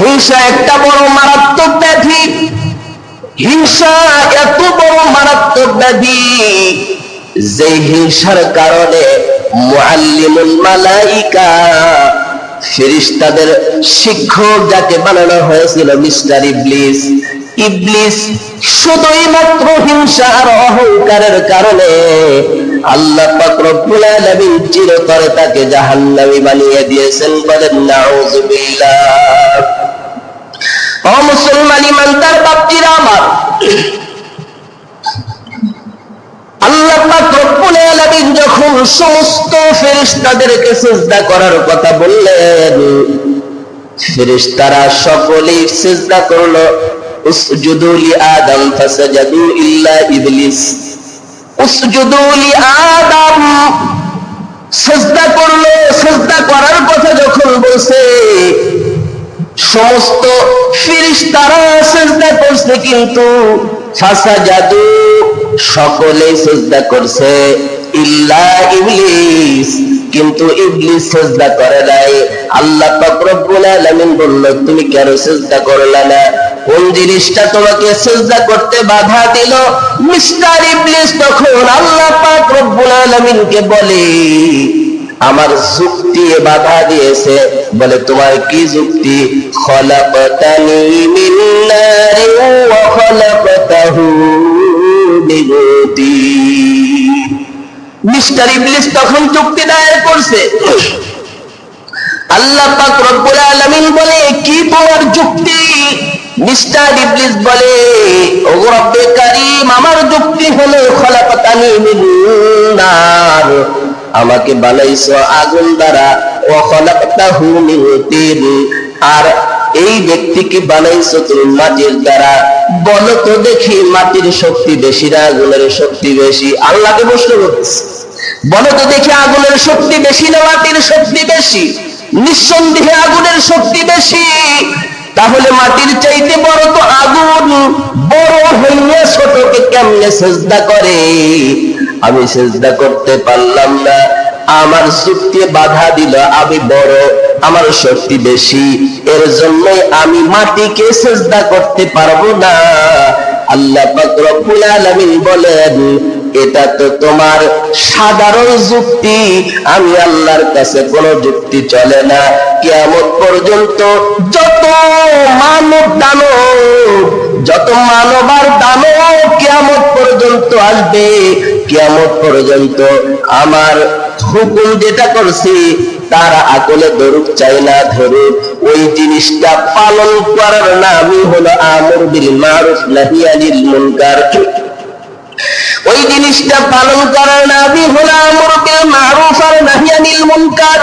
হিংসা একটা বড় মারাত্মক ব্যাধি। হিংসা এত বড় মারাত্মক ব্যাধি যে হিংসার কারণে মুআল্লিমুল মালাইকা ফেরেশতাদের শিক্ষক যাকে বানানো হয়েছিল মিস্টার ইবলিস। ইবলিস শুধুই মাত্র হিংসা আর অহংকারের কারণে আল্লাহ পাক রব্বুল চিরতরে তাকে জাহান্নামী বানিয়ে দিয়েছেন। বলেন নাউযুবিল্লাহ বাপজিরা আমার। যখন সমস্ত করার কথা বললেন সকলেই সিজদা করল, উসজুদু আদম ফাসাজাদু ইল্লা ইবলিস। আদম সিজদা করল সিজদা করার কথা যখন বলছে সমস্ত ফিরিস্তারা সেজদা করছে কিন্তু ফাসা জাদু সকলে সেজদা করছে। ইল্লা ইবলিস, কিন্তু ইবলিস সেজদা করে নাই। আল্লাহ পাক রব্বুল আলামিন বলল, তুমি কেন সেজদা করলে না? কোন জিনিসটা তোমাকে সেজদা করতে বাধা দিল? মিস্টার ইবলিস তখন আল্লাহ পাক রব্বুল আলামিনকে বলে আমার যুক্তি বাধা দিয়েছে। বলে, তোমার কি যুক্তি? মিস্টার ইবলিস তখন যুক্তি দায়ের করছে। আল্লাহ পাক রব্বুল আলামিন বলে, কি তোমার যুক্তি? মিস্টার ইবলিস বলে ও রব্বে আমার যুক্তি হলো খলাকতানি মিন নার। আমাকে বানাইছো আগুন দ্বারা। ও খলাকতাহু মিন তিন। আর এই ব্যক্তিকে বানাইছো তুমি মাটির দ্বারা। বলো তো দেখি মাটির শক্তি বেশি না আগুনের শক্তি বেশি? আল্লাহকে প্রশ্ন করতেছে। বলো তো দেখি আগুনের শক্তি বেশি না মাটির শক্তি বেশি? নিঃসন্দেহে আগুনের শক্তি বেশি। তাহলে মাটির চাইতে বড় তো আগুন। বড় হইয়া ছোটকে কেমনে সেজদা করে? আমি সেজদা করতে পারলাম না। আমার যুক্তি বাধা দিল, আমি বড়, আমার শক্তি বেশি। এর জন্যই আমি মাটিকে সেজদা করতে পারব না। আল্লাহ রব্বুল আলামিন বলেন, এটা তো তোমার সাধারণ যুক্তি। আমি আল্লাহর কাছে কোনো যুক্তি চলে না। কিয়ামত পর্যন্ত যত মানব দানব, যত মানব আর দানব কিয়ামত পর্যন্ত আসবে। কিয়ামত পর্যন্ত আমার হুকুম যেটা করছি, তার আকলে ধরুক চাই না ধরুক ওই জিনিসটা পালন করার নামই হলো আমর বিল মারুফ, নাহি আনিল মুনকার। ওই জিনিসটা পালন করার নামই হলো আমর বিল মারুফ আর নাহি আনিল মুনকার।